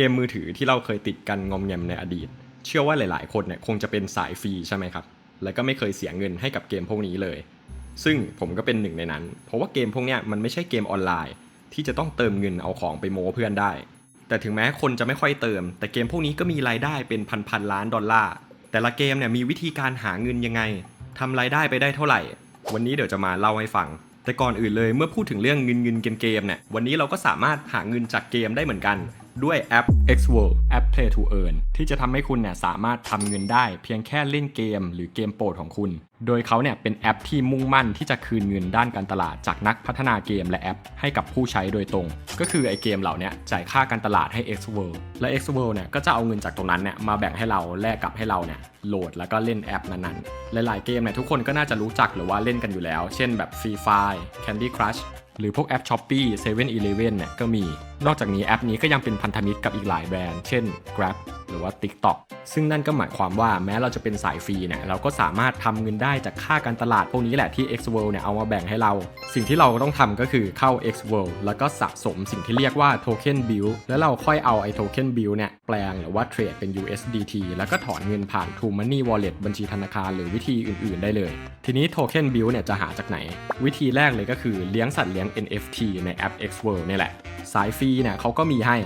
เกมมือถือที่เราเคยติดกันงอมแงมในอดีต เชื่อว่าหลาย ๆ คนเนี่ยคงจะเป็นสายฟรีใช่ไหมครับ แล้วก็ไม่เคยเสียเงินให้กับเกมพวกนี้เลย ซึ่งผมก็เป็นหนึ่งในนั้น เพราะว่าเกมพวกเนี้ยมันไม่ใช่เกมออนไลน์ ที่จะต้องเติมเงินเอาของไปโม้เพื่อนได้ แต่ถึงแม้คนจะไม่ค่อยเติม แต่เกมพวกนี้ก็มีรายได้เป็นพันพันๆล้านดอลลาร์ แต่ละเกมเนี่ยมีวิธีการหาเงินยังไงทำรายได้ไปได้เท่าไหร่ วันนี้เดี๋ยวจะมาเล่าให้ฟัง แต่ก่อนอื่นเลยเมื่อพูดถึงเรื่องเงินเงินเกมเกมเนี่ย วันนี้เราก็สามารถหาเงินจากเกมได้เหมือนกัน ด้วยแอป X World แอป Play to Earn ที่จะทำให้คุณเนี่ยสามารถทำเงินได้ เพียงแค่เล่นเกม หรือเกมโปรดของคุณ โดยเขาเนี่ยเป็นแอปที่มุ่งมั่นที่จะคืนเงินด้านการตลาดจากนักพัฒนาเกมและแอป ให้กับผู้ใช้โดยตรง ก็คือไอเกมเหล่านี้จ่ายค่าการตลาดให้ X World และ X World เนี่ยก็จะเอาเงินจากตรงนั้นเนี่ยมาแบ่งให้เราแลกกับให้เราเนี่ยโหลดแล้วก็เล่นแอปนั้นๆ หลายๆเกมเนี่ยทุกคนก็น่าจะรู้จักหรือว่าเล่นกันอยู่แล้ว เช่นแบบ Free Fire Candy Crush หรือพวกแอป Shopee 7 e เ e ่ e เนี่ยก็มี นอกจากนี้แอปนี้ก็ยังเป็นพันธมิตรกับอีกหลายแบรนด์ เช่น Grab หรือว่า TikTok ซึ่งนั่นก็หมายความว่าแม้เราจะเป็นสายฟรีเนี่ยเราก็สามารถทำเงินได้จากค่าการตลาดพวกนี้แหละที่ X World เนี่ยเอามาแบ่งให้เรา สิ่งที่เราต้องทำก็คือเข้า X World แล้วก็สะสมสิ่งที่เรียกว่า Token Bill แล้วเราค่อยเอาไอ้ Token Bill เนี่ยแปลงหรือว่าเทรดเป็น USDT แล้วก็ถอนเงินผ่าน True Money Wallet บัญชีธนาคารหรือวิธีอื่น ๆ ได้เลย ทีนี้ Token Bill เนี่ยจะหาจากไหน วิธีแรกเลยก็คือเลี้ยงสัตว์เลี้ยง NFT ในแอป X World นี่แหละ สายฟรีเนี่ยเขาก็มีให้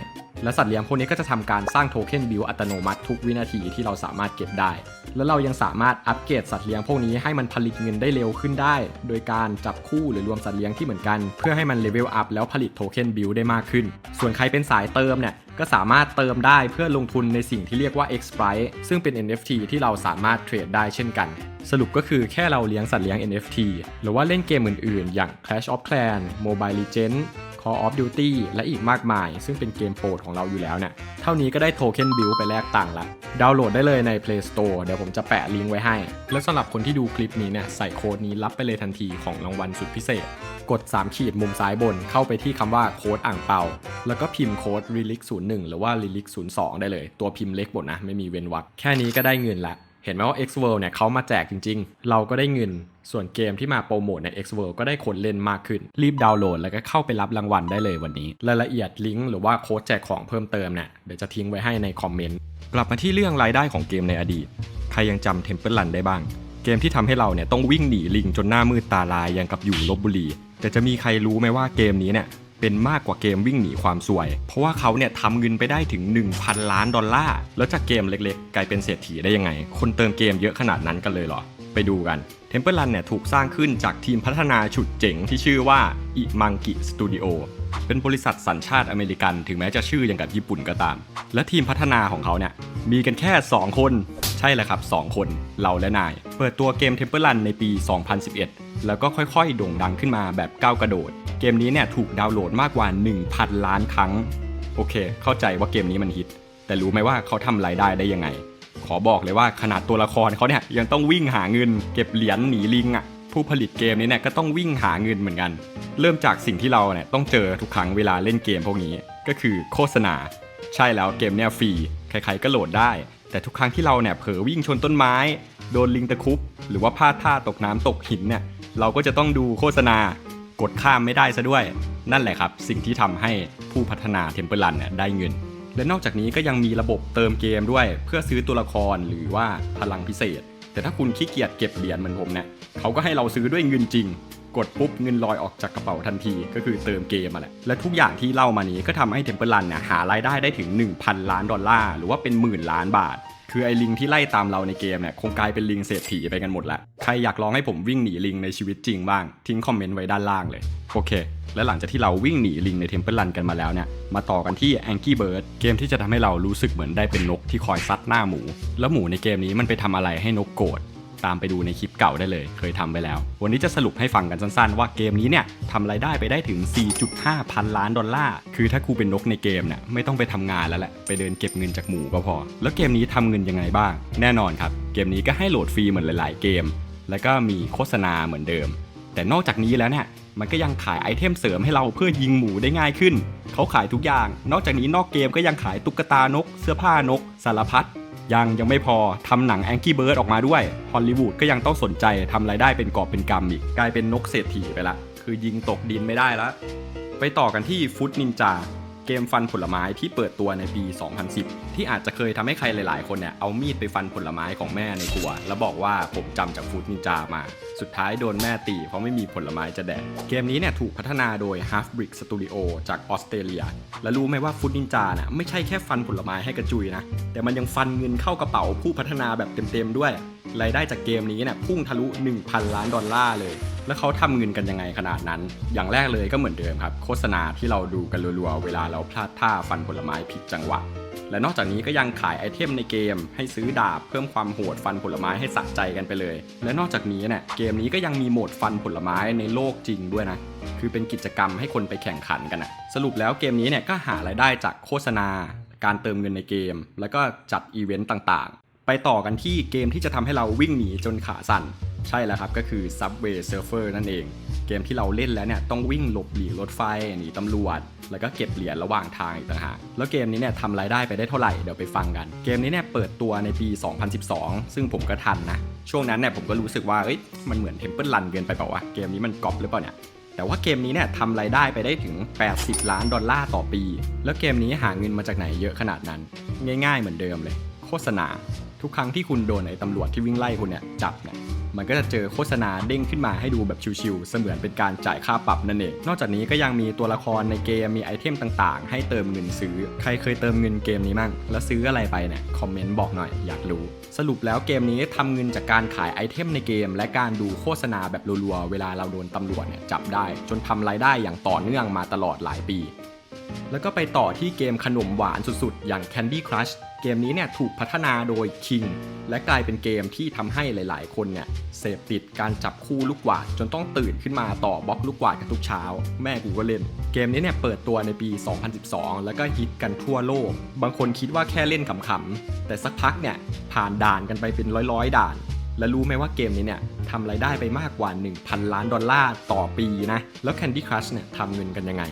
และสัตว์เลี้ยงพวกนี้ก็จะทำการสร้างโทเค็นบิลอัตโนมัติทุกวินาทีที่เราสามารถเก็บได้ แล้วเรายังสามารถอัปเกรดสัตว์เลี้ยงพวกนี้ให้มันผลิตเงินได้เร็วขึ้นได้ โดยการจับคู่หรือรวมสัตว์เลี้ยงที่เหมือนกัน เพื่อให้มันเลเวลอัพแล้วผลิตโทเค็นบิลได้มากขึ้น ส่วนใครเป็นสายเติมเนี่ยก็สามารถเติมได้เพื่อลงทุนในสิ่งที่เรียกว่า X Prize ซึ่งเป็น NFT ที่เราสามารถเทรดได้เช่นกัน สรุปก็คือแค่เราเลี้ยงสัตว์เลี้ยง NFT หรือว่าเล่นเกมอื่นๆ อย่าง Clash of Clans Mobile Legends Call of Duty และอีกมากมาย ซึ่งเป็นเกมโปรดของเราอยู่แล้วเนี่ยเท่านี้ก็ได้โทเค็นบิลไปแลกตังค์ละ ดาวน์โหลดได้เลยใน Play Store เดี๋ยวผมจะแปะลิงก์ไว้ให้ แล้วสำหรับคนที่ดูคลิปนี้เนี่ยใส่โค้ดนี้รับไปเลยทันทีของรางวัลสุดพิเศษ กด 3 ขีดมุมซ้ายบนเข้าไปที่คำว่าโค้ดอ่างเปา แล้วก็พิมพ์โค้ด relic 01หรือว่า relic 02ได้เลย ตัวพิมพ์เล็กบทนะไม่มีเว้นวรรคแค่นี้ก็ได้เงินละ เห็นไหมว่า X World เนี่ยเขามาแจกจริง ๆ เราก็ได้เงิน ส่วนเกมที่มาโปรโมทใน X World ก็ได้คนเล่นมากขึ้น รีบดาวน์โหลดแล้วก็เข้าไปรับรางวัลได้เลยวันนี้ รายละเอียดลิงก์หรือว่าโค้ดแจกของเพิ่มเติมเนี่ยเดี๋ยวจะทิ้งไว้ให้ในคอมเมนต์ กลับมาที่เรื่องรายได้ของเกมในอดีต ใครยังจำ Temple Run ได้บ้าง เกมที่ทำให้เราเนี่ยต้องวิ่งหนีลิงจนหน้ามืดตาลายยังกับอยู่ลบบุรี แต่จะมีใครรู้ไหมว่าเกมนี้เนี่ย เป็นมากกว่าเกมวิ่งหนีความสวย เพราะว่าเขาเนี่ยทำเงินไปได้ถึง 1,000 ล้านดอลลาร์ แล้วจากเกมเล็กๆ กลายเป็นเศรษฐีได้ยังไง คนเติมเกมเยอะขนาดนั้นกันเลยเหรอ ไปดูกัน Temple Run เนี่ยถูกสร้างขึ้นจากทีมพัฒนาฉุดเจ๋งที่ชื่อว่าอิมังกิสตูดิโอเป็นบริษัทสัญชาติอเมริกันถึงแม้จะชื่ออย่างกับญี่ปุ่นก็ตาม และทีมพัฒนาของเขาเนี่ยมีกันแค่ 2 คน ใช่แหละครับ 2 คนเราและนาย เปิดตัวเกม Temple Run ในปี 2011 แล้วก็ค่อยๆ โด่งดังขึ้นมาแบบก้าวกระโดด เกมนี้เนี่ยถูกดาวน์โหลดมากกว่า 1,000 ล้านครั้ง โอเค เข้าใจว่าเกมนี้มันฮิต แต่รู้ไหมว่าเขาทำรายได้ได้ยังไง ขอบอกเลยว่าขนาดตัวละครเขาเนี่ยยังต้องวิ่งหาเงิน เก็บเหรียญหนีลิงอะ่ะผู้ผลิตเกมนี้เนี่ยก็ต้องวิ่งหาเงินเหมือนกัน เริ่มจากสิ่งที่เราเนี่ยต้องเจอทุกครั้งเวลาเล่นเกมพวกนี้ ก็คือโฆษณา ใช่แล้วเกมเนี่ยฟรีใครๆก็โหลดได้ แต่ทุกครั้งที่เราเนี่ยเผลอวิ่งชนต้นไม้ โดนลิงตะคุบหรือว่าพลาดท่าตกน้ำตกหินเนี่ยเราก็จะต้องดูโฆษณา กดข้ามไม่ได้ซะด้วย นั่นแหละครับ สิ่งที่ทำให้ผู้พัฒนาเทมเ e ล Run เนี่ยได้เงิน และนอกจากนี้ก็ยังมีระบบเติมเกมด้วย เพื่อซื้อตัวละครหรือว่าพลังพิเศษ แต่ถ้าคุณขี้เกียจเก็บเหรียญเหมือนผมเนี่ยเขาก็ให้เราซื้อด้วยเงินจริง กดปุ๊บเงินลอยออกจากกระเป๋าทันที ก็คือเติมเกมมาแหละ และทุกอย่างที่เล่ามานี้ก็ทำให้เทมเ e ล e Run เนี่ยหารายได้ได้ถึง 1,000 ล้านดอลลาร์ หรือว่าเป็นหมื่นล้านบาท คือไอ้ลิงที่ไล่ตามเราในเกมเนี่ยคงกลายเป็นลิงเศรษฐีไปกันหมดละ ใครอยากลองให้ผมวิ่งหนีลิงในชีวิตจริงบ้าง ทิ้งคอมเมนต์ไว้ด้านล่างเลย โอเค และหลังจากที่เราวิ่งหนีลิงในเทมเ e ล e รันกันมาแล้วเนี่ย มาต่อกันที่ Angry Bird เกมที่จะทำให้เรารู้สึกเหมือนได้เป็นนกที่คอยซัดหน้าหมู แล้วหมูในเกมนี้มันไปทำอะไรให้นกโกรธ ตามไปดูในคลิปเก่าได้เลย เคยทำไปแล้ว วันนี้จะสรุปให้ฟังกันสั้นๆ ว่าเกมนี้เนี่ยทำรายได้ไปได้ถึง 4.5 พันล้านดอลลาร์ คือถ้ากูเป็นนกในเกมเนี่ยไม่ต้องไปทำงานแล้วแหละ ไปเดินเก็บเงินจากหมูก็พอ แล้วเกมนี้ทำเงินยังไงบ้าง แน่นอนครับ เกมนี้ก็ให้โหลดฟรีเหมือนหลายๆ เกม แล้วก็มีโฆษณาเหมือนเดิม แต่นอกจากนี้แล้วเนี่ยมันก็ยังขายไอเทมเสริมให้เราเพื่อยิงหมูได้ง่ายขึ้น เขาขายทุกอย่าง นอกจากนี้นอกเกมก็ยังขายตุ๊กตานก เสื้อผ้านก สารพัด ยังยังไม่พอทำหนังแองกี้เบิร์ดออกมาด้วยฮอลลีวูดก็ยังต้องสนใจทำรายได้เป็นกอบเป็นกำอีก กลายเป็นนกเศรษฐีไปละ คือยิงตกดินไม่ได้ละ ไปต่อกันที่ฟุตนินจา เกมฟันผลไม้ที่เปิดตัวในปี 2010 ที่อาจจะเคยทำให้ใครหลาย ๆ คนเนี่ยเอามีดไปฟันผลไม้ของแม่ในครัว แล้วบอกว่าผมจำจากฟูดนินจามา สุดท้ายโดนแม่ตีเพราะไม่มีผลไม้จะแดก เกมนี้เนี่ยถูกพัฒนาโดย Half Brick Studio จากออสเตรเลีย และรู้ไหมว่าฟูดนินจาเนี่ยไม่ใช่แค่ฟันผลไม้ให้กระจุยนะ แต่มันยังฟันเงินเข้ากระเป๋าผู้พัฒนาแบบเต็ม ๆ ด้วย รายได้จากเกมนี้เนี่ยพุ่งทะลุ 1,000 ล้านดอลลาร์เลย แล้วเขาทำเงินกันยังไงขนาดนั้น อย่างแรกเลยก็เหมือนเดิมครับ โฆษณาที่เราดูกันรัวๆ เวลาเราพลาดท่าฟันผลไม้ผิดจังหวะ และนอกจากนี้ก็ยังขายไอเทมในเกม ให้ซื้อดาบเพิ่มความโหดฟันผลไม้ให้สะใจกันไปเลย และนอกจากนี้เนี่ยเกมนี้ก็ยังมีโหมดฟันผลไม้ในโลกจริงด้วยนะคือเป็นกิจกรรมให้คนไปแข่งขันกันนะสรุปแล้วเกมนี้เนี่ยก็หารายได้จากโฆษณา การเติมเงินในเกม แล้วก็จัดอีเวนต์ต่างๆ ไปต่อกันที่เกมที่จะทำให้เราวิ่งหนีจนขาสั่น ใช่แล้วครับก็คือ Subway Surfer นั่นเอง เกมที่เราเล่นแล้วเนี่ยต้องวิ่งหลบหลีกรถไฟหนีตำรวจ แล้วก็เก็บเหรียญระหว่างทางอีกต่างหากแล้วเกมนี้เนี่ยทำรายได้ไปได้เท่าไหร่เดี๋ยวไปฟังกัน เกมนี้เนี่ยเปิดตัวในปี 2012 ซึ่งผมก็ทันนะ ช่วงนั้นเนี่ยผมก็รู้สึกว่าเอ้ยมันเหมือน Temple Run เกินไปเปล่าวะเกมนี้มันก๊อปหรือเปล่าเนี่ยแต่ว่าเกมนี้เนี่ยทำรายได้ไปได้ถึง 80 ล้านดอลลาร์ต่อปี แล้วเกมนี้หาเงินมาจากไหนเยอะขนาดนั้น ง่าย ๆ เหมือนเดิมเลย โฆษณา ทุกครั้งที่คุณโดนไอ้ตำรวจที่วิ่งไล่คุณเนี่ยจับเนี่ยมันก็จะเจอโฆษณาเด้งขึ้นมาให้ดูแบบชิวๆเสมือนเป็นการจ่ายค่าปรับนั่นเอง นอกจากนี้ก็ยังมีตัวละครในเกมมีไอเทมต่างๆ ให้เติมเงินซื้อ ใครเคยเติมเงินเกมนี้มั่ง แล้วซื้ออะไรไปเนี่ย คอมเมนต์บอกหน่อยอยากรู้ สรุปแล้วเกมนี้ทำเงินจากการขายไอเทมในเกม และการดูโฆษณาแบบรัวๆ เวลาเราโดนตำรวจเนี่ยจับได้ จนทำรายได้อย่างต่อเนื่องมาตลอดหลายปี แล้วก็ไปต่อที่เกมขนมหวานสุดๆ อย่าง Candy Crush เกมนี้เนี่ยถูกพัฒนาโดย King และกลายเป็นเกมที่ทำให้หลายๆ คนเนี่ยเสพติดการจับคู่ลูกกวาดจนต้องตื่นขึ้นมาต่อบล็อกลูกกวาดกันทุกเช้า แม่กูก็เล่น เกมนี้เนี่ยเปิดตัวในปี 2012 แล้วก็ฮิตกันทั่วโลก บางคนคิดว่าแค่เล่นขำๆ แต่สักพักเนี่ยผ่านด่านกันไปเป็นร้อยๆ ด่าน และรู้ไหมว่าเกมนี้เนี่ยทำรายได้ไปมากกว่า 1,000 ล้านดอลลาร์ต่อปีนะ แล้ว Candy Crush เนี่ยทำเงินกันยังไง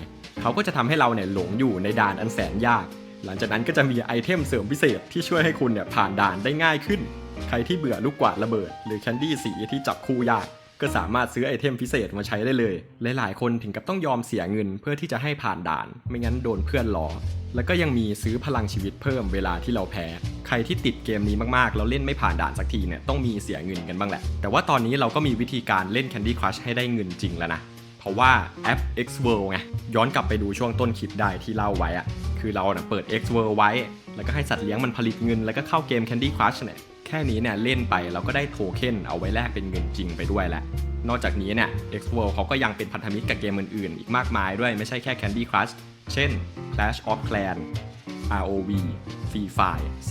เขาก็จะทำให้เราเนี่ยหลงอยู่ในด่านอันแสนยาก หลังจากนั้นก็จะมีไอเทมเสริมพิเศษที่ช่วยให้คุณเนี่ยผ่านด่านได้ง่ายขึ้น ใครที่เบื่อลูกกวาดระเบิด หรือแคนดี้สีที่จับคู่ยาก ก็สามารถซื้อไอเทมพิเศษมาใช้ได้เลยหลายๆ คนถึงกับต้องยอมเสียเงินเพื่อที่จะให้ผ่านด่าน ไม่งั้นโดนเพื่อนล้อแล้วก็ยังมีซื้อพลังชีวิตเพิ่มเวลาที่เราแพ้ ใครที่ติดเกมนี้มากๆ แล้วเล่นไม่ผ่านด่านสักทีเนี่ยต้องมีเสียเงินกันบ้างแหละ แต่ว่าตอนนี้เราก็มีวิธีการเล่น Candy Crush ให้ได้เงินจริงแล้วนะ เพราะว่าแอป X World ไง ย้อนกลับไปดูช่วงต้นคลิปได้ที่เล่าไว้อะ คือเราเนี่ยเปิด X World ไว้ แล้วก็ให้สัตว์เลี้ยงมันผลิตเงิน แล้วก็เข้าเกม Candy Crush เนี่ยแค่นี้เนี่ยเล่นไปเราก็ได้โทเค็นเอาไว้แลกเป็นเงินจริงไปด้วยแหละ นอกจากนี้เนี่ย X World เขาก็ยังเป็นพันธมิตรกับเกมอื่นๆ อีกมากมายด้วยไม่ใช่แค่ Candy Crush เช่น Clash of Clans ROV ฟรีไฟ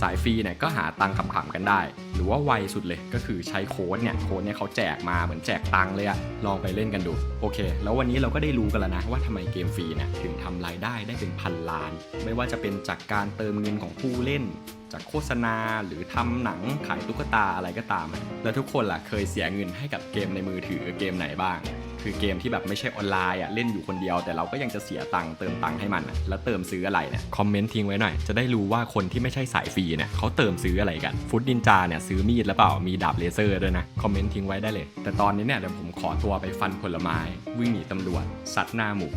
สายฟรีเนี่ยก็หาตังค์ขำๆกันได้ หรือว่าไวสุดเลยก็คือใช้โค้ดเนี่ยโค้ดเนี่ยเขาแจกมาเหมือนแจกตังค์เลยอะลองไปเล่นกันดูโอเค แล้ววันนี้เราก็ได้รู้กันแล้วนะว่าทำไมเกมฟรีเนี่ยถึงทำรายได้ได้เป็นพันล้าน ไม่ว่าจะเป็นจากการเติมเงินของผู้เล่นจากโฆษณาหรือทำหนังขายตุ๊กตาอะไรก็ตาม แล้วทุกคนล่ะเคยเสียเงินให้กับเกมในมือถือเกมไหนบ้าง คือเกมที่แบบไม่ใช่ออนไลน์อะเล่นอยู่คนเดียว แต่เราก็ยังจะเสียตังค์เติมตังค์ให้มันอะแล้วเติมซื้ออะไรเนี่ยคอมเมนต์ทิ้งไว้หน่อย จะได้รู้ว่าคนที่ไม่ใช่สายฟรีเนี่ยเขาเติมซื้ออะไรกันฟุตดินจาเนี่ยซื้อมีดแล้วเปล่ามีดาบเลเซอร์ด้วยนะคอมเมนต์ทิ้งไว้ได้เลย แต่ตอนนี้เนี่ยเดี๋ยวผมขอตัวไปฟันผลไม้วิ่งหนีตำรวจซัดหน้าหมู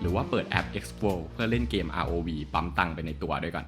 หรือว่าเปิดแอป Expo เพื่อเล่นเกม ROV ปั๊มตังค์ไปในตัวด้วยก่อน